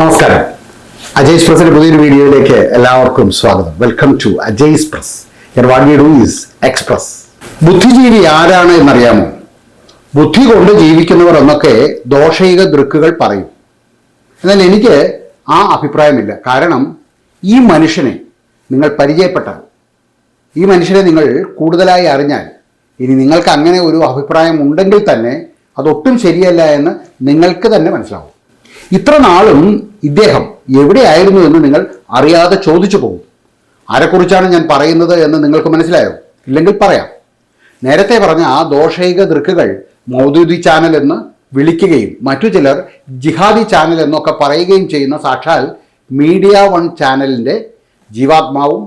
നമസ്കാരം. അജയ്സ് പ്രസിന്റെ പുതിയൊരു വീഡിയോയിലേക്ക് എല്ലാവർക്കും സ്വാഗതം. Welcome to Ajay's press what express ബുദ്ധിജീവി ആരാണ് എന്നറിയാമോ? ബുദ്ധി കൊണ്ട് ജീവിക്കുന്നവർ എന്നൊക്കെ ദോഷൈക ദൃക്കുകൾ പറയും. എന്നാൽ എനിക്ക് ആ അഭിപ്രായമില്ല. കാരണം ഈ മനുഷ്യനെ നിങ്ങൾ പരിചയപ്പെട്ടാൽ ഈ മനുഷ്യനെ നിങ്ങൾ കൂടുതലായി അറിഞ്ഞാൽ ഇനി നിങ്ങൾക്ക് അങ്ങനെ ഒരു അഭിപ്രായം ഉണ്ടെങ്കിൽ തന്നെ അതൊട്ടും ശരിയല്ല എന്ന് നിങ്ങൾക്ക് തന്നെ മനസ്സിലാവും. ഇത്ര നാളും ഇദ്ദേഹം എവിടെയായിരുന്നു എന്ന് നിങ്ങൾ അറിയാതെ ചോദിച്ചു പോകും. ആരെക്കുറിച്ചാണ് ഞാൻ പറയുന്നത് എന്ന് നിങ്ങൾക്ക് മനസ്സിലായോ? ഇല്ലെങ്കിൽ പറയാം. നേരത്തെ പറഞ്ഞ ആ ദോഷൈക ദൃക്കുകൾ മൗദൂദി ചാനൽ എന്ന് വിളിക്കുകയും മറ്റു ചിലർ ജിഹാദി ചാനൽ എന്നൊക്കെ പറയുകയും ചെയ്യുന്ന സാക്ഷാൽ മീഡിയ വൺ ചാനലിന്റെ ജീവാത്മാവും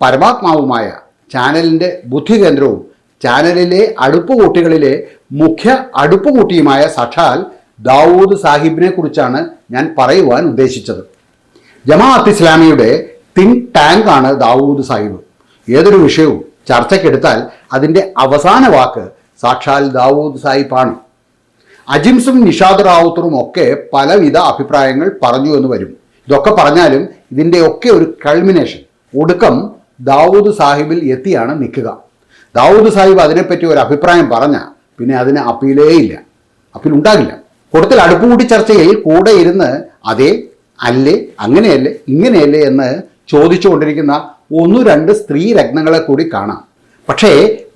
പരമാത്മാവുമായ ചാനലിന്റെ ബുദ്ധി കേന്ദ്രവും ചാനലിലെ അടുപ്പുകൂട്ടികളിലെ മുഖ്യ അടുപ്പുകൂട്ടിയുമായ സാക്ഷാൽ ദാവൂദ് സാഹിബിനെ കുറിച്ചാണ് ഞാൻ പറയുവാൻ ഉദ്ദേശിച്ചത്. ജമാഅത്ത് ഇസ്ലാമിയുടെ തിങ്ക് ടാങ്ക് ആണ് ദാവൂദ് സാഹിബ്. ഏതൊരു വിഷയവും ചർച്ചയ്ക്കെടുത്താൽ അതിന്റെ അവസാന വാക്ക് സാക്ഷാൽ ദാവൂദ് സാഹിബാണ്. അജിംസും നിഷാദ് റാവുത്തറും ഒക്കെ പലവിധ അഭിപ്രായങ്ങൾ പറഞ്ഞു എന്ന് വരും. ഇതൊക്കെ പറഞ്ഞാലും ഇതിന്റെ ഒക്കെ ഒരു കൾമിനേഷൻ ഒടുക്കം ദാവൂദ് സാഹിബിൽ എത്തിയാണ് നിൽക്കുക. ദാവൂദ് സാഹിബ് അതിനെപ്പറ്റി ഒരു അഭിപ്രായം പറഞ്ഞ പിന്നെ അതിന് അപ്പീലേ ഇല്ല. അപ്പീൽ ഉണ്ടാകില്ല കൂട്ടത്തിൽ അടുപ്പുകൂടി ചർച്ചയിൽ കൂടെ ഇരുന്ന് അതേ അല്ലേ അങ്ങനെയല്ലേ ഇങ്ങനെയല്ലേ എന്ന് ചോദിച്ചുകൊണ്ടിരിക്കുന്ന ഒന്നു രണ്ട് സ്ത്രീ രത്നങ്ങളെ കൂടി കാണാം. പക്ഷേ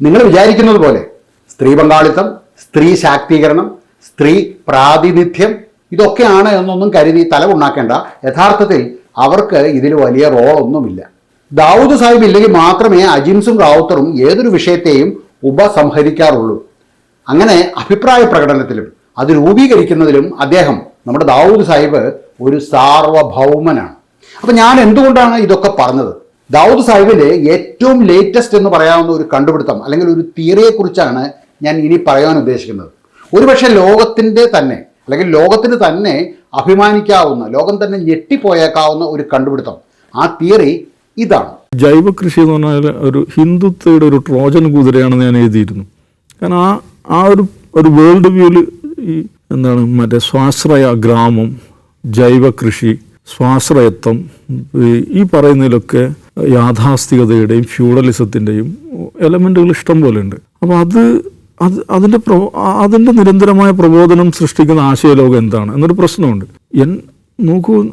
നിങ്ങൾ വിചാരിക്കുന്നത് പോലെ സ്ത്രീ പങ്കാളിത്തം സ്ത്രീ ശാക്തീകരണം സ്ത്രീ പ്രാതിനിധ്യം ഇതൊക്കെയാണ് എന്നൊന്നും കരുതി തല ഉണ്ടാക്കേണ്ട യഥാർത്ഥത്തിൽ അവർക്ക് ഇതിൽ വലിയ റോളൊന്നുമില്ല ദാവൂദ് സാഹിബ് ഇല്ലെങ്കിൽ മാത്രമേ അജിംസും റാവുത്തറും ഏതൊരു വിഷയത്തെയും ഉപസംഹരിക്കാറുള്ളൂ. അങ്ങനെ അഭിപ്രായ പ്രകടനത്തിലും അത് രൂപീകരിക്കുന്നതിലും അദ്ദേഹം നമ്മുടെ ദാവൂദ് സാഹിബ് ഒരു സാർവഭൗമനാണ്. അപ്പം ഞാൻ എന്തുകൊണ്ടാണ് ഇതൊക്കെ പറഞ്ഞത്? ദാവൂദ് സാഹിബിന്റെ ഏറ്റവും ലേറ്റസ്റ്റ് എന്ന് പറയാവുന്ന ഒരു കണ്ടുപിടുത്തം അല്ലെങ്കിൽ ഒരു തിയറിയെക്കുറിച്ചാണ് ഞാൻ ഇനി പറയാൻ ഉദ്ദേശിക്കുന്നത്. ഒരുപക്ഷെ ലോകത്തിന്റെ തന്നെ അല്ലെങ്കിൽ ലോകത്തിന് തന്നെ അഭിമാനിക്കാവുന്ന ലോകം തന്നെ ഞെട്ടിപ്പോയേക്കാവുന്ന ഒരു കണ്ടുപിടുത്തം. ആ തിയറി ഇതാണ്. ജൈവ കൃഷി എന്ന് പറഞ്ഞാൽ ഒരു ഹിന്ദുത്വയുടെ ഒരു ട്രോജൻ കുതിരയാണെന്ന് ഞാൻ എഴുതിയിരുന്നു. കാരണം ആ ആ ഒരു ഒരു വേൾഡ് വ്യൂവിൽ ഈ എന്താണ് മറ്റേ സ്വാശ്രയ ഗ്രാമം ജൈവ കൃഷി സ്വാശ്രയത്വം ഈ- പറയുന്നതിലൊക്കെ യാഥാസ്ഥികതയുടെയും ഫ്യൂഡലിസത്തിന്റെയും എലമെന്റുകൾ ഇഷ്ടം പോലെ ഉണ്ട് അപ്പോൾ അത് അത് അതിന്റെ പ്രോ അതിന്റെ നിരന്തരമായ പ്രബോധനം സൃഷ്ടിക്കുന്ന ആശയലോകം എന്താണ്? എന്നൊരു പ്രശ്നമുണ്ട്. എൻ നോക്കൂ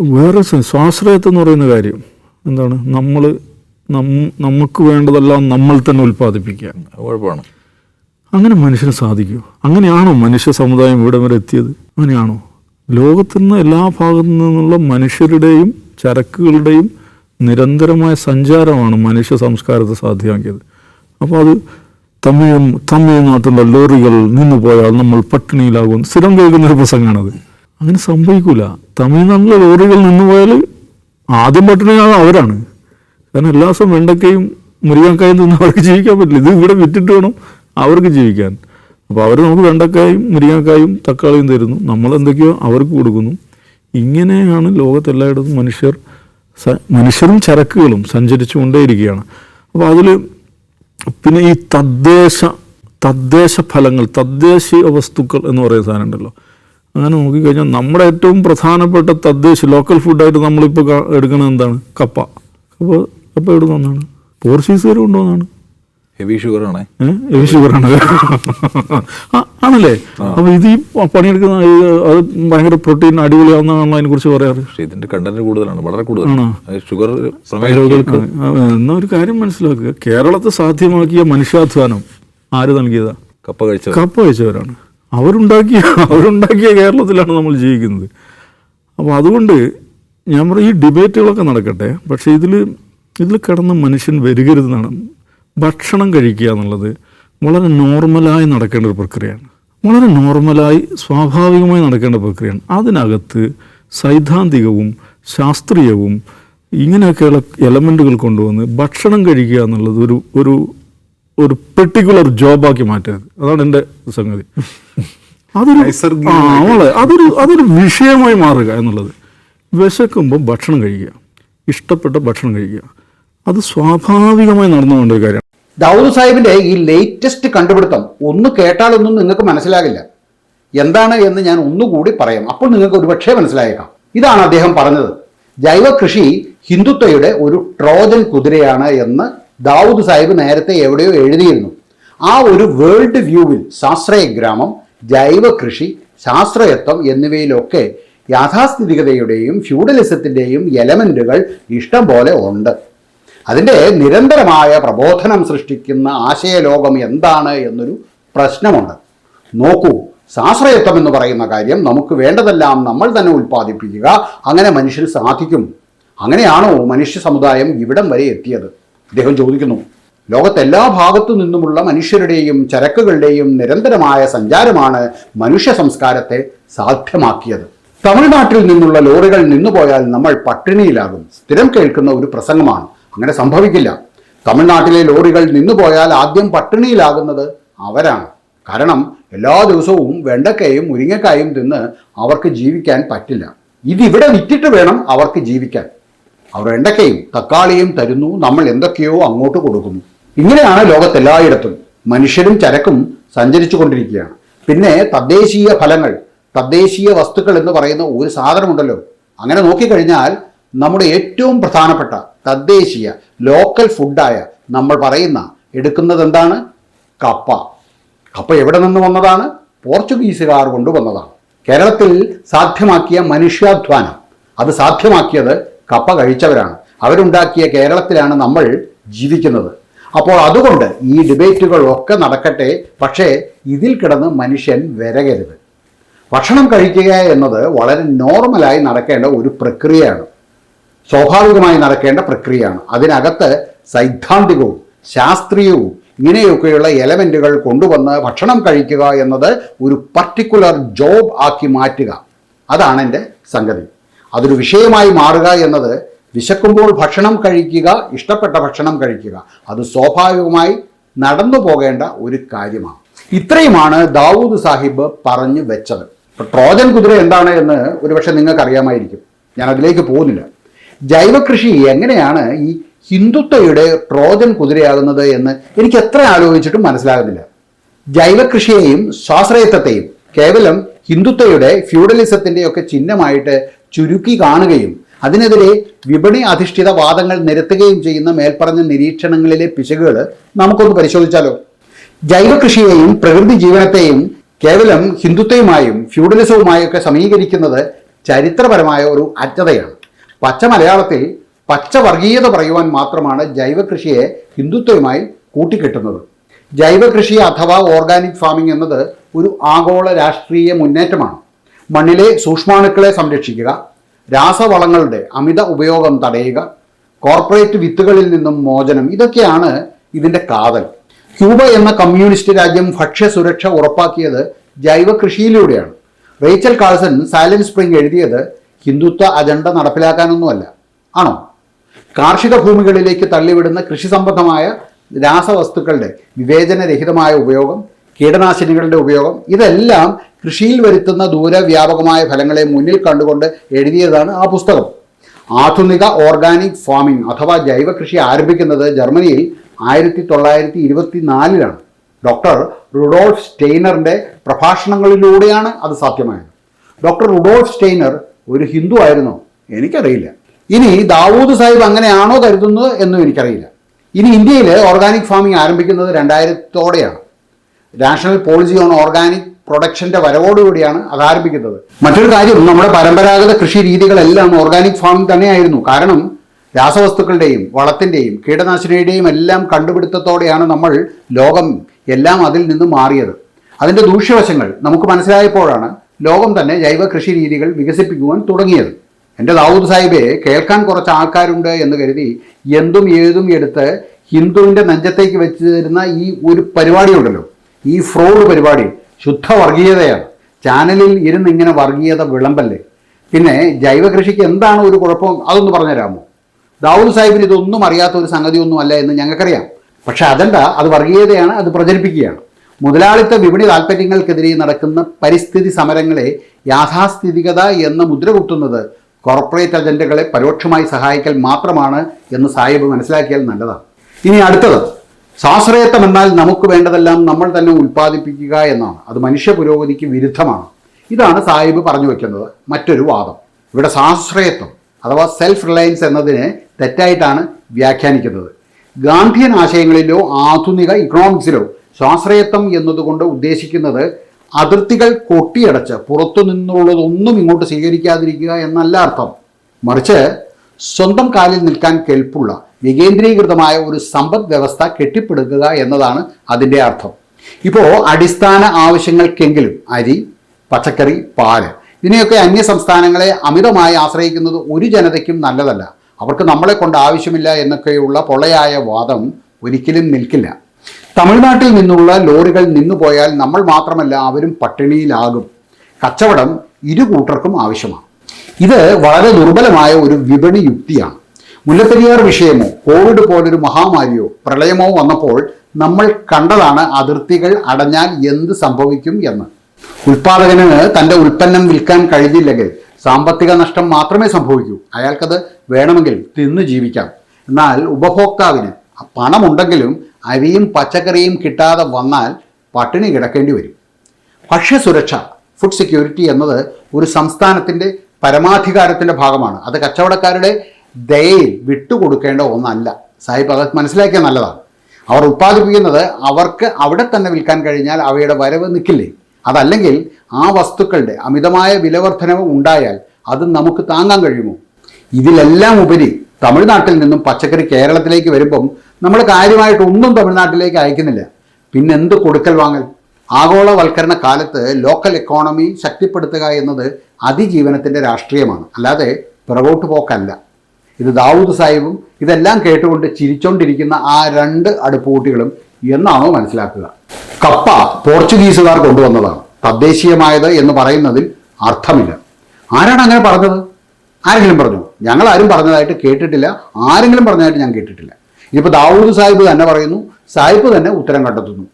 വേറെ സ്വാശ്രയത്വം എന്ന് പറയുന്ന കാര്യം എന്താണ്? നമ്മൾ നമുക്ക് വേണ്ടതെല്ലാം നമ്മൾ തന്നെ ഉൽപ്പാദിപ്പിക്കുക. കുഴപ്പമാണ്. അങ്ങനെ മനുഷ്യന് സാധിക്കൂ. അങ്ങനെയാണോ മനുഷ്യ സമുദായം ഇവിടെ വരെ എത്തിയത്? അങ്ങനെയാണോ? ലോകത്തു നിന്ന് എല്ലാ ഭാഗത്തു നിന്നുള്ള മനുഷ്യരുടെയും ചരക്കുകളുടെയും നിരന്തരമായ സഞ്ചാരമാണ് മനുഷ്യ സംസ്കാരത്തെ സാധ്യമാക്കിയത്. അപ്പോൾ അത് തമിഴ് തമിഴ്നാട്ടിലുള്ള ലോറികൾ നിന്നു പോയാൽ നമ്മൾ പട്ടിണിയിലാകും സ്ഥിരം കേൾക്കുന്ന ഒരു പ്രസംഗമാണത്. അങ്ങനെ സംഭവിക്കൂല. തമിഴ്നാട്ടിലെ ലോറികൾ നിന്നു പോയാൽ ആദ്യം പട്ടിണിയാകും അവരാണ്. കാരണം എല്ലാ ദിവസവും വെണ്ടക്കയും മുരിങ്ങക്കായും തിന്ന് അവർക്ക് ജീവിക്കാൻ പറ്റില്ല. ഇത് ഇവിടെ വിറ്റിട്ട് വേണം അവർക്ക് ജീവിക്കാൻ. അപ്പോൾ അവർ നമുക്ക് വെണ്ടക്കായും മുരിങ്ങക്കായും തക്കാളിയും തരുന്നു. നമ്മൾ എന്തൊക്കെയോ അവർക്ക് കൊടുക്കുന്നു. ഇങ്ങനെയാണ് ലോകത്തെല്ലായിടത്തും മനുഷ്യർ മനുഷ്യരും ചരക്കുകളും സഞ്ചരിച്ചു കൊണ്ടേയിരിക്കുകയാണ് അപ്പോൾ അതിൽ പിന്നെ ഈ തദ്ദേശ തദ്ദേശ ഫലങ്ങൾ തദ്ദേശീയ വസ്തുക്കൾ എന്ന് പറയുന്ന സാധനം ഉണ്ടല്ലോ. അങ്ങനെ നോക്കിക്കഴിഞ്ഞാൽ നമ്മുടെ ഏറ്റവും പ്രധാനപ്പെട്ട തദ്ദേശ ലോക്കൽ ഫുഡായിട്ട് നമ്മളിപ്പോൾ എടുക്കുന്നത് എന്താണ്? കപ്പ. കപ്പ കപ്പ എവിടെ നിന്നാണ് പോർച്ചുഗീസുകാർ കൊണ്ടുവന്നാണ് ഹെവി ആണേ. ഏഹ് ഷുഗറാണ് ആണല്ലേ? അപ്പൊ ഇത് ഈ പണിയെടുക്കുന്ന അത് ഭയങ്കര പ്രോട്ടീൻ അടിപൊളിയാവുന്നതാണല്ലോ അതിനെ കുറിച്ച് പറയാറ്? പക്ഷേ ഇതിന്റെ കണ്ടന്റ് കൂടുതലാണ് വളരെ? കൂടുതലാണ്. ഷുഗർ രോഗികൾക്ക്. എന്നാ ഒരു കാര്യം മനസ്സിലാക്കുക. കേരളത്തെ സാധ്യമാക്കിയ മനുഷ്യാധ്വാനം ആര് നൽകിയതാ? കപ്പ കഴിച്ച കപ്പ കഴിച്ചവരാണ്. അവരുണ്ടാക്കിയ അവരുണ്ടാക്കിയ കേരളത്തിലാണ് നമ്മൾ ജീവിക്കുന്നത്. അപ്പോൾ അതുകൊണ്ട് ഞാൻ പറയും ഈ ഡിബേറ്റുകളൊക്കെ നടക്കട്ടെ പക്ഷെ ഇതിൽ ഇതിൽ കിടന്ന് മനുഷ്യൻ വരികരുതെന്നാണ് ഭക്ഷണം കഴിക്കുക എന്നുള്ളത് വളരെ നോർമലായി നടക്കേണ്ട ഒരു പ്രക്രിയയാണ്. വളരെ നോർമലായി സ്വാഭാവികമായി നടക്കേണ്ട പ്രക്രിയയാണ്. അതിനകത്ത് സൈദ്ധാന്തികവും ശാസ്ത്രീയവും ഇങ്ങനെയൊക്കെയുള്ള എലമെന്റുകൾ കൊണ്ടുവന്ന് ഭക്ഷണം കഴിക്കുക എന്നുള്ളത് ഒരു ഒരു ഒരു പെർട്ടിക്കുലർ ജോബാക്കി മാറ്റരുത് അതാണ് എന്റെ സംഗതി. അതൊരു അവളെ അതൊരു അതൊരു വിഷയമായി മാറുക എന്നുള്ളത്. വിശക്കുമ്പോൾ ഭക്ഷണം കഴിക്കുക. ഇഷ്ടപ്പെട്ട ഭക്ഷണം കഴിക്കുക. അത് സ്വാഭാവികമായി നടന്നുകൊണ്ട് കാര്യമാണ്. ദാവൂദ് സാഹിബിന്റെ ഈ ലേറ്റസ്റ്റ് കണ്ടുപിടുത്തം ഒന്ന് കേട്ടാലൊന്നും നിങ്ങൾക്ക് മനസ്സിലാകില്ല. എന്താണ് എന്ന് ഞാൻ ഒന്നുകൂടി പറയാം. അപ്പോൾ നിങ്ങൾക്ക് ഒരുപക്ഷെ മനസ്സിലായേക്കാം. ഇതാണ് അദ്ദേഹം പറഞ്ഞത്. ജൈവ കൃഷി ഹിന്ദുത്വയുടെ ഒരു ട്രോജൻ കുതിരയാണ് എന്ന് ദാവൂദ് സാഹിബ് നേരത്തെ എവിടെയോ എഴുതിയിരുന്നു. ആ ഒരു വേൾഡ് വ്യൂവിൽ ശാസ്ത്രയ ഗ്രാമം ജൈവ കൃഷി ശാസ്ത്രയത്വം എന്നിവയിലൊക്കെ യാഥാസ്ഥിതികതയുടെയും ഫ്യൂഡലിസത്തിന്റെയും എലമെന്റുകൾ ഇഷ്ടം പോലെ ഉണ്ട്. അതിന്റെ നിരന്തരമായ പ്രബോധനം സൃഷ്ടിക്കുന്ന ആശയലോകം എന്താണ് എന്നൊരു പ്രശ്നമുണ്ട്. നോക്കൂ സാശ്രയത്വം എന്ന് പറയുന്ന കാര്യം നമുക്ക് വേണ്ടതെല്ലാം നമ്മൾ തന്നെ ഉൽപ്പാദിപ്പിക്കുക അങ്ങനെ മനുഷ്യന് സാധിക്കും. അങ്ങനെയാണോ മനുഷ്യ സമുദായം ഇവിടം വരെ എത്തിയത്? അദ്ദേഹം ചോദിക്കുന്നു. ലോകത്തെല്ലാ ഭാഗത്തു നിന്നുമുള്ള മനുഷ്യരുടെയും ചരക്കുകളുടെയും നിരന്തരമായ സഞ്ചാരമാണ് മനുഷ്യ സംസ്കാരത്തെ സാധ്യമാക്കിയത്. തമിഴ്നാട്ടിൽ നിന്നുള്ള ലോറികൾ നിന്നുപോയാൽ നമ്മൾ പട്ടിണിയിലാകും. സ്ഥിരം കേൾക്കുന്ന ഒരു പ്രസംഗമാണ്. അങ്ങനെ സംഭവിക്കില്ല. തമിഴ്നാട്ടിലെ ലോറികൾ നിന്നുപോയാൽ ആദ്യം പട്ടിണിയിലാകുന്നത് അവരാണ്. കാരണം എല്ലാ ദിവസവും വെണ്ടക്കയും മുരിങ്ങക്കായും തിന്ന് അവർക്ക് ജീവിക്കാൻ പറ്റില്ല. ഇതിവിടെ വിറ്റിട്ട് വേണം അവർക്ക് ജീവിക്കാൻ. അവർ വെണ്ടക്കയും തക്കാളിയും തരുന്നു. നമ്മൾ എന്തൊക്കെയോ അങ്ങോട്ട് കൊടുക്കുന്നു. ഇങ്ങനെയാണ് ലോകത്തെല്ലായിടത്തും മനുഷ്യരും ചരക്കും സഞ്ചരിച്ചു കൊണ്ടിരിക്കുകയാണ് പിന്നെ തദ്ദേശീയ ഫലങ്ങൾ തദ്ദേശീയ വസ്തുക്കൾ എന്ന് പറയുന്ന ഒരു സാധനമുണ്ടല്ലോ. അങ്ങനെ നോക്കിക്കഴിഞ്ഞാൽ നമ്മുടെ ഏറ്റവും പ്രധാനപ്പെട്ട തദ്ദേശീയ ലോക്കൽ ഫുഡായ നമ്മൾ പറയുന്ന എടുക്കുന്നത് എന്താണ്? കപ്പ. കപ്പ എവിടെ നിന്ന് വന്നതാണ്? പോർച്ചുഗീസുകാർ കൊണ്ടുവന്നതാണ് കേരളത്തിൽ സാധ്യമാക്കിയ മനുഷ്യാധ്വാനം. അത് സാധ്യമാക്കിയത് കപ്പ കഴിച്ചവരാണ്. അവരുണ്ടാക്കിയ കേരളത്തിലാണ് നമ്മൾ ജീവിക്കുന്നത്. അപ്പോൾ അതുകൊണ്ട് ഈ ഡിബേറ്റുകളൊക്കെ നടക്കട്ടെ പക്ഷേ ഇതിൽ കിടന്ന് മനുഷ്യൻ വിരകരുത്. ഭക്ഷണം കഴിക്കുക എന്നത് വളരെ നോർമലായി നടക്കേണ്ട ഒരു പ്രക്രിയയാണ്. സ്വാഭാവികമായി നടക്കേണ്ട പ്രക്രിയയാണ്. അതിനകത്ത് സൈദ്ധാന്തികവും ശാസ്ത്രീയവും ഇങ്ങനെയൊക്കെയുള്ള എലമെന്റുകൾ കൊണ്ടുവന്ന് ഭക്ഷണം കഴിക്കുക എന്നത് ഒരു പർട്ടിക്കുലർ ജോബ് ആക്കി മാറ്റുക. അതാണ് എന്റെ സംഗതി. അതൊരു വിഷയമായി മാറുക എന്നത് വിശക്കുമ്പോൾ ഭക്ഷണം കഴിക്കുക ഇഷ്ടപ്പെട്ട ഭക്ഷണം കഴിക്കുക. അത് സ്വാഭാവികമായി നടന്നു പോകേണ്ട ഒരു കാര്യമാണ്. ഇത്രയുമാണ് ദാവൂദ് സാഹിബ് പറഞ്ഞു വെച്ചത്. ട്രോജൻ കുതിര എന്താണ് എന്ന് ഒരുപക്ഷെ നിങ്ങൾക്ക് അറിയാമായിരിക്കും ഞാൻ അതിലേക്ക് പോകുന്നില്ല. ജൈവകൃഷി എങ്ങനെയാണ് ഈ ഹിന്ദുത്വയുടെ ട്രോജൻ കുതിരയാകുന്നത് എന്ന് എനിക്ക് എത്ര ആലോചിച്ചിട്ടും മനസ്സിലാകുന്നില്ല. ജൈവകൃഷിയെയും സ്വാശ്രയത്വത്തെയും കേവലം ഹിന്ദുത്വയുടെ ഫ്യൂഡലിസത്തിന്റെ ഒക്കെ ചിഹ്നമായിട്ട് ചുരുക്കി കാണുകയും അതിനെതിരെ വിപണി അധിഷ്ഠിത വാദങ്ങൾ നിരത്തുകയും ചെയ്യുന്ന മേൽപ്പറഞ്ഞ നിരീക്ഷണങ്ങളിലെ പിശകുകൾ നമുക്കൊന്ന് പരിശോധിച്ചാലോ? ജൈവകൃഷിയെയും പ്രകൃതി ജീവനത്തെയും കേവലം ഹിന്ദുത്വയുമായും ഫ്യൂഡലിസവുമായും ഒക്കെ സമീകരിക്കുന്നത് ചരിത്രപരമായ ഒരു അജ്ഞതയാണ്. പച്ച മലയാളത്തിൽ പച്ചവർഗീയത പറയുവാൻ മാത്രമാണ് ജൈവകൃഷിയെ ഹിന്ദുത്വവുമായി കൂട്ടിക്കെട്ടുന്നത്. ജൈവകൃഷി അഥവാ ഓർഗാനിക് ഫാമിംഗ് എന്നത് ഒരു ആഗോള രാഷ്ട്രീയ മുന്നേറ്റമാണ്. മണ്ണിലെ സൂക്ഷ്മാണുക്കളെ സംരക്ഷിക്കുക രാസവളങ്ങളുടെ അമിത ഉപയോഗം തടയുക കോർപ്പറേറ്റ് വിത്തുകളിൽ നിന്നും മോചനം ഇതൊക്കെയാണ് ഇതിന്റെ കാതൽ. ക്യൂബ എന്ന കമ്മ്യൂണിസ്റ്റ് രാജ്യം ഭക്ഷ്യസുരക്ഷ ഉറപ്പാക്കിയത് ജൈവകൃഷിയിലൂടെയാണ്. റേച്ചൽ കാൾസൺ സൈലൻസ് സ്പ്രിംഗ് എഴുതിയത് ഹിന്ദുത്വ അജണ്ട നടപ്പിലാക്കാനൊന്നുമല്ല. ആണോ? കാർഷിക ഭൂമികളിലേക്ക് തള്ളിവിടുന്ന കൃഷി സംബന്ധമായ രാസവസ്തുക്കളുടെ വിവേചനരഹിതമായ ഉപയോഗം കീടനാശിനികളുടെ ഉപയോഗം ഇതെല്ലാം കൃഷിയിൽ വരുത്തുന്ന ദൂരവ്യാപകമായ ഫലങ്ങളെ മുന്നിൽ കണ്ടുകൊണ്ട് എഴുതിയതാണ് ആ പുസ്തകം. ആധുനിക ഓർഗാനിക് ഫാമിംഗ് അഥവാ ജൈവ കൃഷി ആരംഭിക്കുന്നത് ജർമ്മനിയിൽ ആയിരത്തി തൊള്ളായിരത്തി ഇരുപത്തി നാലിലാണ് ഡോക്ടർ റുഡോൾഫ് സ്റ്റെയ്നറിന്റെ പ്രഭാഷണങ്ങളിലൂടെയാണ് അത് സാധ്യമായത്. ഡോക്ടർ റുഡോൾഫ് സ്റ്റെയ്നർ ഒരു ഹിന്ദു ആയിരുന്നോ? എനിക്കറിയില്ല. ഇനി ദാവൂദ് സാഹിബ് അങ്ങനെയാണോ കരുതുന്നത് എന്നും എനിക്കറിയില്ല. ഇനി ഇന്ത്യയിൽ ഓർഗാനിക് ഫാമിംഗ് ആരംഭിക്കുന്നത് രണ്ടായിരത്തോടെയാണ്. നാഷണൽ പോളിസി ഓൺ ഓർഗാനിക് പ്രൊഡക്ഷന്റെ വരവോടുകൂടിയാണ് അത് ആരംഭിക്കുന്നത്. മറ്റൊരു കാര്യം നമ്മുടെ പരമ്പരാഗത കൃഷി രീതികളെല്ലാം ഓർഗാനിക് ഫാമിംഗ് തന്നെയായിരുന്നു. കാരണം രാസവസ്തുക്കളുടെയും വളത്തിന്റെയും കീടനാശിനിയുടെയും എല്ലാം കണ്ടുപിടുത്തത്തോടെയാണ് നമ്മൾ ലോകം എല്ലാം അതിൽ നിന്ന് മാറിയത്. അതിന്റെ ദൂഷ്യവശങ്ങൾ നമുക്ക് മനസ്സിലായപ്പോഴാണ് ലോകം തന്നെ ജൈവ കൃഷി രീതികൾ വികസിപ്പിക്കുവാൻ തുടങ്ങിയത്. എന്റെ ദാവൂദ് സാഹിബെ കേൾക്കാൻ കുറച്ച് ആൾക്കാരുണ്ട് എന്ന് കരുതി എന്തും ഏതും എടുത്ത് ഹിന്ദുവിന്റെ നെഞ്ചത്തേക്ക് വെച്ച് തരുന്ന ഈ ഒരു പരിപാടിയുണ്ടല്ലോ. ഈ ഫ്രോഡ് പരിപാടി ശുദ്ധ വർഗീയതയാണ്. ചാനലിൽ ഇരുന്ന് ഇങ്ങനെ വർഗീയത വിളമ്പല്ലേ? പിന്നെ ജൈവ കൃഷിക്ക് എന്താണ് ഒരു കുഴപ്പം? അതൊന്ന് പറഞ്ഞുതരാമോ? ദാവൂദ് സാഹിബിന് ഇതൊന്നും അറിയാത്ത ഒരു സംഗതിയൊന്നും അല്ല എന്ന് ഞങ്ങൾക്കറിയാം. പക്ഷേ അതെന്താ അത് വർഗീയതയാണ് അത് പ്രചരിപ്പിക്കുകയാണ്. മുതലാളിത്ത വിപണി താല്പര്യങ്ങൾക്കെതിരെ നടക്കുന്ന പരിസ്ഥിതി സമരങ്ങളെ യാഥാസ്ഥിതികത എന്ന മുദ്ര കുത്തുന്നത് കോർപ്പറേറ്റ് അജണ്ടകളെ പരോക്ഷമായി സഹായിക്കൽ മാത്രമാണ് എന്ന് സാഹിബ് മനസ്സിലാക്കിയാൽ നല്ലതാണ് ഇനി അടുത്തത് സ്വാശ്രയത്വം എന്നാൽ നമുക്ക് വേണ്ടതെല്ലാം നമ്മൾ തന്നെ ഉൽപ്പാദിപ്പിക്കുക എന്നാണ്. അത് മനുഷ്യ പുരോഗതിക്ക് വിരുദ്ധമാണ്. ഇതാണ് സാഹിബ് പറഞ്ഞു വയ്ക്കുന്നത് മറ്റൊരു വാദം. ഇവിടെ സ്വാശ്രയത്വം അഥവാ സെൽഫ് റിലയൻസ് എന്നതിനെ തെറ്റായിട്ടാണ് വ്യാഖ്യാനിക്കുന്നത്. ഗാന്ധിയൻ ആശയങ്ങളിലോ ആധുനിക ഇക്കണോമിക്സിലോ സ്വാശ്രയത്വം എന്നതുകൊണ്ട് ഉദ്ദേശിക്കുന്നത് അതിർത്തികൾ കൊട്ടിയടച്ച് പുറത്തു നിന്നുള്ളതൊന്നും ഇങ്ങോട്ട് സ്വീകരിക്കാതിരിക്കുക എന്നല്ല അർത്ഥം. മറിച്ച് സ്വന്തം കാലിൽ നിൽക്കാൻ കെൽപ്പുള്ള വികേന്ദ്രീകൃതമായ ഒരു സമ്പദ് വ്യവസ്ഥ കെട്ടിപ്പടുക്കുക എന്നതാണ് അതിന്റെ അർത്ഥം. ഇപ്പോൾ അടിസ്ഥാന ആവശ്യങ്ങൾക്കെങ്കിലും അരി പച്ചക്കറി പാൽ ഇതിനെയൊക്കെ അന്യ സംസ്ഥാനങ്ങളെ അമിതമായി ആശ്രയിക്കുന്നത് ഒരു ജനതയ്ക്കും നല്ലതല്ല. അവർക്ക് നമ്മളെ കൊണ്ട് ആവശ്യമില്ല എന്നൊക്കെയുള്ള പൊള്ളയായ വാദം ഒരിക്കലും നിൽക്കില്ല. തമിഴ്നാട്ടിൽ നിന്നുള്ള ലോറികൾ നിന്നുപോയാൽ നമ്മൾ മാത്രമല്ല അവരും പട്ടിണിയിലാകും. കച്ചവടം ഇരു കൂട്ടർക്കും ആവശ്യമാണ്. ഇത് വളരെ ദുർബലമായ ഒരു വിപണി യുക്തിയാണ്. മുല്ലപ്പെരിയാർ വിഷയമോ കോവിഡ് പോലൊരു മഹാമാരിയോ പ്രളയമോ വന്നപ്പോൾ നമ്മൾ കണ്ടതാണ് അതിർത്തികൾ അടഞ്ഞാൽ എന്ത് സംഭവിക്കും എന്ന്. ഉൽപാദകന് തന്റെ ഉൽപ്പന്നം വിൽക്കാൻ കഴിഞ്ഞില്ലെങ്കിൽ സാമ്പത്തിക നഷ്ടം മാത്രമേ സംഭവിക്കൂ. അയാൾക്കത് വേണമെങ്കിൽ തിന്നു ജീവിക്കാം. എന്നാൽ ഉപഭോക്താവിന് പണമുണ്ടെങ്കിലും അരിയും പച്ചക്കറിയും കിട്ടാതെ വന്നാൽ പട്ടിണി കിടക്കേണ്ടി വരും. ഭക്ഷ്യസുരക്ഷ ഫുഡ് സെക്യൂരിറ്റി എന്നത് ഒരു സംസ്ഥാനത്തിന്റെ പരമാധികാരത്തിന്റെ ഭാഗമാണ്. അത് കച്ചവടക്കാരുടെ ദയയിൽ വിട്ടുകൊടുക്കേണ്ട ഒന്നല്ല. സാഹിബ് അത് മനസ്സിലാക്കിയാൽ നല്ലതാണ്. അവർ ഉത്പാദിപ്പിക്കുന്നത് അവർക്ക് അവിടെ തന്നെ വിൽക്കാൻ കഴിഞ്ഞാൽ അവയുടെ വരവ് നിൽക്കില്ലേ? അതല്ലെങ്കിൽ ആ വസ്തുക്കളുടെ അമിതമായ വിലവർധനവ് ഉണ്ടായാൽ അത് നമുക്ക് താങ്ങാൻ കഴിയുമോ? ഇതിലെല്ലാം ഉപരി തമിഴ്നാട്ടിൽ നിന്നും പച്ചക്കറി കേരളത്തിലേക്ക് വരുമ്പം നമ്മൾ കാര്യമായിട്ട് ഒന്നും തമിഴ്നാട്ടിലേക്ക് അയക്കുന്നില്ല. പിന്നെ എന്ത് കൊടുക്കൽ വാങ്ങൽ? ആഗോളവൽക്കരണ കാലത്ത് ലോക്കൽ എക്കോണമി ശക്തിപ്പെടുത്തുക എന്നത് അതിജീവനത്തിന്റെ രാഷ്ട്രീയമാണ്. അല്ലാതെ പിറകോട്ട് പോക്കല്ല. ഇത് ദാവൂദ് സാഹിബും ഇതെല്ലാം കേട്ടുകൊണ്ട് ചിരിച്ചോണ്ടിരിക്കുന്ന ആ രണ്ട് അടുപ്പുകൂട്ടികളും എന്നാണോ മനസ്സിലാക്കുക. കപ്പ പോർച്ചുഗീസുകാർ കൊണ്ടുവന്നതാണ്. തദ്ദേശീയമായത് എന്ന് പറയുന്നതിൽ അർത്ഥമില്ല. ആരാണ് അങ്ങനെ പറഞ്ഞത്? ആരെങ്കിലും പറഞ്ഞു? ഞങ്ങൾ ആരും പറഞ്ഞതായിട്ട് കേട്ടിട്ടില്ല. ആരെങ്കിലും പറഞ്ഞതായിട്ട് ഞാൻ കേട്ടിട്ടില്ല. ഇനിയിപ്പോൾ ദാവൂദ് സാഹിബ് തന്നെ പറയുന്നു സാഹിബ് തന്നെ ഉത്തരം കണ്ടെത്തുന്നു.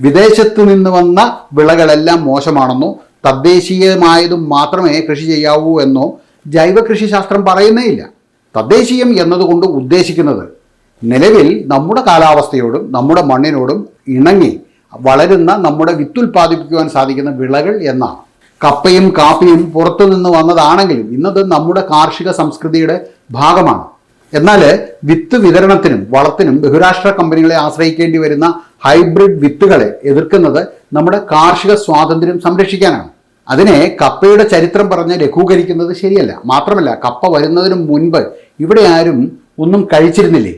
വിദേശത്ത് നിന്ന് വന്ന വിളകളെല്ലാം മോശമാണെന്നോ തദ്ദേശീയമായതും മാത്രമേ കൃഷി ചെയ്യാവൂ എന്നോ ജൈവ കൃഷി ശാസ്ത്രം പറയുന്നേ ഇല്ല തദ്ദേശീയം എന്നതുകൊണ്ട് ഉദ്ദേശിക്കുന്നത് നിലവിൽ നമ്മുടെ കാലാവസ്ഥയോടും നമ്മുടെ മണ്ണിനോടും ഇണങ്ങി വളരുന്ന നമ്മുടെ വിത്തുൽപാദിപ്പിക്കുവാൻ സാധിക്കുന്ന വിളകൾ എന്നാണ്. കപ്പയും കാപ്പിയും പുറത്തു നിന്ന് വന്നതാണെങ്കിലും ഇന്നത് നമ്മുടെ കാർഷിക സംസ്കൃതിയുടെ ഭാഗമാണ്. എന്നാൽ വിത്ത് വിതരണത്തിനും വളത്തിനും ബഹുരാഷ്ട്ര കമ്പനികളെ ആശ്രയിക്കേണ്ടി വരുന്ന ഹൈബ്രിഡ് വിത്തുകളെ എതിർക്കുന്നത് നമ്മുടെ കാർഷിക സ്വാതന്ത്ര്യം സംരക്ഷിക്കാനാണ്. അതിനെ കപ്പയുടെ ചരിത്രം പറഞ്ഞ് ലഘൂകരിക്കുന്നത് ശരിയല്ല. മാത്രമല്ല കപ്പ വരുന്നതിനു മുൻപ് ഇവിടെ ആരും ഒന്നും കഴിച്ചിരുന്നില്ലേ?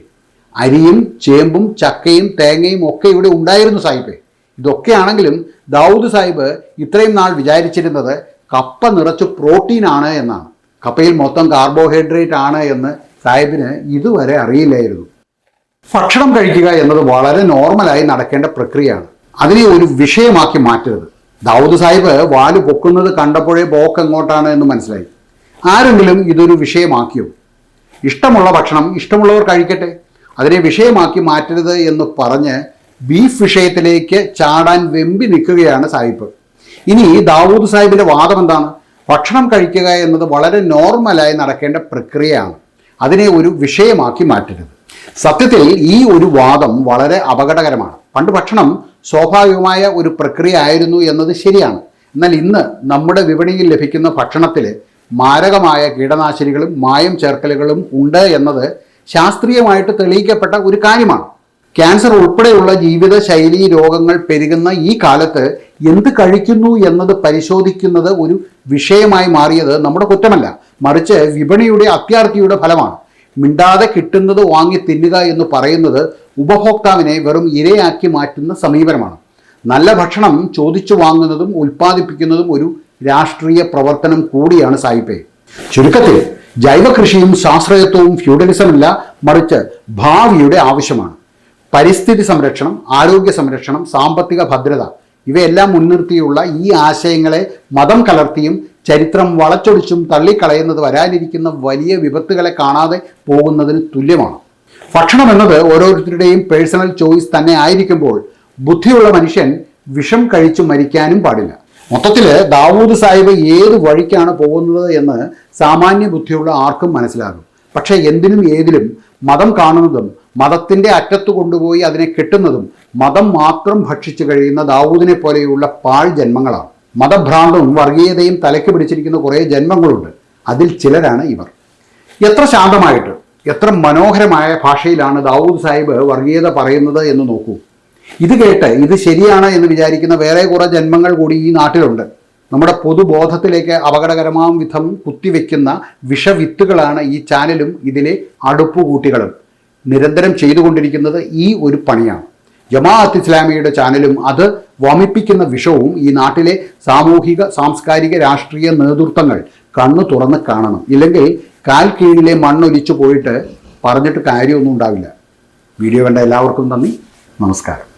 അരിയും ചേമ്പും ചക്കയും തേങ്ങയും ഒക്കെ ഇവിടെ ഉണ്ടായിരുന്നു സാഹിബ്. ഇതൊക്കെയാണെങ്കിലും ദാവൂദ് സാഹിബ് ഇത്രയും നാൾ വിചാരിച്ചിരുന്നത് കപ്പ നിറച്ച് പ്രോട്ടീൻ ആണ് എന്നാണ്. കപ്പയിൽ മൊത്തം കാർബോഹൈഡ്രേറ്റ് ആണ് എന്ന് സാഹിബിന് ഇതുവരെ അറിയില്ലായിരുന്നു. ഭക്ഷണം കഴിക്കുക എന്നത് വളരെ നോർമലായി നടക്കേണ്ട പ്രക്രിയയാണ്. അതിനെ ഒരു വിഷയമാക്കി മാറ്റരുത്. ദാവൂദ് സാഹിബ് വാൽ പൊക്കുന്നത് കണ്ടപ്പോഴേ ബോക്ക് എങ്ങോട്ടാണ് എന്ന് മനസ്സിലായി. ആരെങ്കിലും ഇതൊരു വിഷയമാക്കിയോ? ഇഷ്ടമുള്ള ഭക്ഷണം ഇഷ്ടമുള്ളവർ കഴിക്കട്ടെ. അതിനെ വിഷയമാക്കി മാറ്റരുത് എന്ന് പറഞ്ഞ് ബീഫ് വിഷയത്തിലേക്ക് ചാടാൻ വെമ്പി നിൽക്കുകയാണ് സാഹിബ്. ഇനി ദാവൂദ് സാഹിബിന്റെ വാദം എന്താണ്? ഭക്ഷണം കഴിക്കുക എന്നത് വളരെ നോർമലായി നടക്കേണ്ട പ്രക്രിയയാണ്. അതിനെ ഒരു വിഷയമാക്കി മാറ്റരുത്. സത്യത്തിൽ ഈ ഒരു വാദം വളരെ അപകടകരമാണ്. പണ്ട് ഭക്ഷണം സ്വാഭാവികമായ ഒരു പ്രക്രിയ ആയിരുന്നു എന്നത് ശരിയാണ്. എന്നാൽ ഇന്ന് നമ്മുടെ വിപണിയിൽ ലഭിക്കുന്ന ഭക്ഷണത്തിൽ മാരകമായ കീടനാശിനികളും മായം ചേർക്കലുകളും ഉണ്ട് എന്നത് ശാസ്ത്രീയമായിട്ട് തെളിയിക്കപ്പെട്ട ഒരു കാര്യമാണ്. ക്യാൻസർ ഉൾപ്പെടെയുള്ള ജീവിതശൈലി രോഗങ്ങൾ പെരുകുന്ന ഈ കാലത്ത് എന്ത് കഴിക്കുന്നു എന്നത് പരിശോധിക്കുന്നത് ഒരു വിഷയമായി മാറിയത് നമ്മുടെ കുറ്റമല്ല. മറിച്ച് വിപണിയുടെ അത്യാർത്ഥിയുടെ ഫലമാണ്. മിണ്ടാതെ കിട്ടുന്നത് വാങ്ങി തിന്നുക എന്ന് പറയുന്നത് ഉപഭോക്താവിനെ വെറും ഇരയാക്കി മാറ്റുന്ന സമീപനമാണ്. നല്ല ഭക്ഷണം ചോദിച്ചു വാങ്ങുന്നതും ഉൽപ്പാദിപ്പിക്കുന്നതും ഒരു രാഷ്ട്രീയ പ്രവർത്തനം കൂടിയാണ് സായിപ്പേ. ചുരുക്കത്തിൽ ജൈവകൃഷിയും ശാസ്ത്രയത്വവും ഫ്യൂഡലിസമല്ല മറിച്ച് ഭാവിയുടെ ആവശ്യമാണ്. പരിസ്ഥിതി സംരക്ഷണം ആരോഗ്യ സംരക്ഷണം സാമ്പത്തിക ഭദ്രത ഇവയെല്ലാം മുൻനിർത്തിയുള്ള ഈ ആശയങ്ങളെ മതം കലർത്തിയും ചരിത്രം വളച്ചൊടിച്ചും തള്ളിക്കളയുന്നത് വരാനിരിക്കുന്ന വലിയ വിപത്തുകളെ കാണാതെ പോകുന്നതിന് തുല്യമാണ്. ഭക്ഷണം എന്നത് ഓരോരുത്തരുടെയും പേഴ്സണൽ ചോയ്സ് തന്നെ ആയിരിക്കുമ്പോൾ ബുദ്ധിയുള്ള മനുഷ്യൻ വിഷം കഴിച്ചു മരിക്കാനും പാടില്ല. മൊത്തത്തിൽ ദാവൂദ് സാഹിബ് ഏത് വഴിക്കാണ് പോകുന്നത് എന്ന് സാമാന്യ ബുദ്ധിയുള്ള ആർക്കും മനസ്സിലാകും. പക്ഷേ എന്തിനും ഏതിലും മതം കാണുന്നതും മതത്തിന്റെ അറ്റത്ത് കൊണ്ടുപോയി അതിനെ കെട്ടുന്നതും മതം മാത്രം ഭക്ഷിച്ചു കഴിയുന്ന ദാവൂദിനെ പോലെയുള്ള പാഴ് ജന്മങ്ങളാണ്. മതഭ്രാന്തവും വർഗീയതയും തലയ്ക്ക് പിടിച്ചിരിക്കുന്ന കുറേ ജന്മങ്ങളുണ്ട്. അതിൽ ചിലരാണ് ഇവർ. എത്ര ശാന്തമായിട്ട് എത്ര മനോഹരമായ ഭാഷയിലാണ് ദാവൂദ് സാഹിബ് വർഗീയത പറയുന്നത് എന്ന് നോക്കൂ. ഇത് കേട്ട് ഇത് ശരിയാണ് എന്ന് വിചാരിക്കുന്ന വേറെ കുറേ ജന്മങ്ങൾ കൂടി ഈ നാട്ടിലുണ്ട്. നമ്മുടെ പൊതുബോധത്തിലേക്ക് അപകടകരമാം വിധം കുത്തിവെക്കുന്ന വിഷവിത്തുകളാണ് ഈ ചാനലും ഇതിലെ അടുപ്പുകൂട്ടികളും. നിരന്തരം ചെയ്തുകൊണ്ടിരിക്കുന്നത് ഈ ഒരു പണിയാണ്. ജമാഅത്ത് ഇസ്ലാമിയുടെ ചാനലും അത് വമിപ്പിക്കുന്ന വിഷവും ഈ നാട്ടിലെ സാമൂഹിക സാംസ്കാരിക രാഷ്ട്രീയ നേതൃത്വങ്ങൾ കണ്ണു തുറന്ന് കാണണം. ഇല്ലെങ്കിൽ കാൽ കീഴിലെ മണ്ണൊലിച്ചു പോയിട്ട് പറഞ്ഞിട്ട് കാര്യമൊന്നും ഉണ്ടാവില്ല. വീഡിയോ കണ്ട എല്ലാവർക്കും നന്ദി. നമസ്കാരം.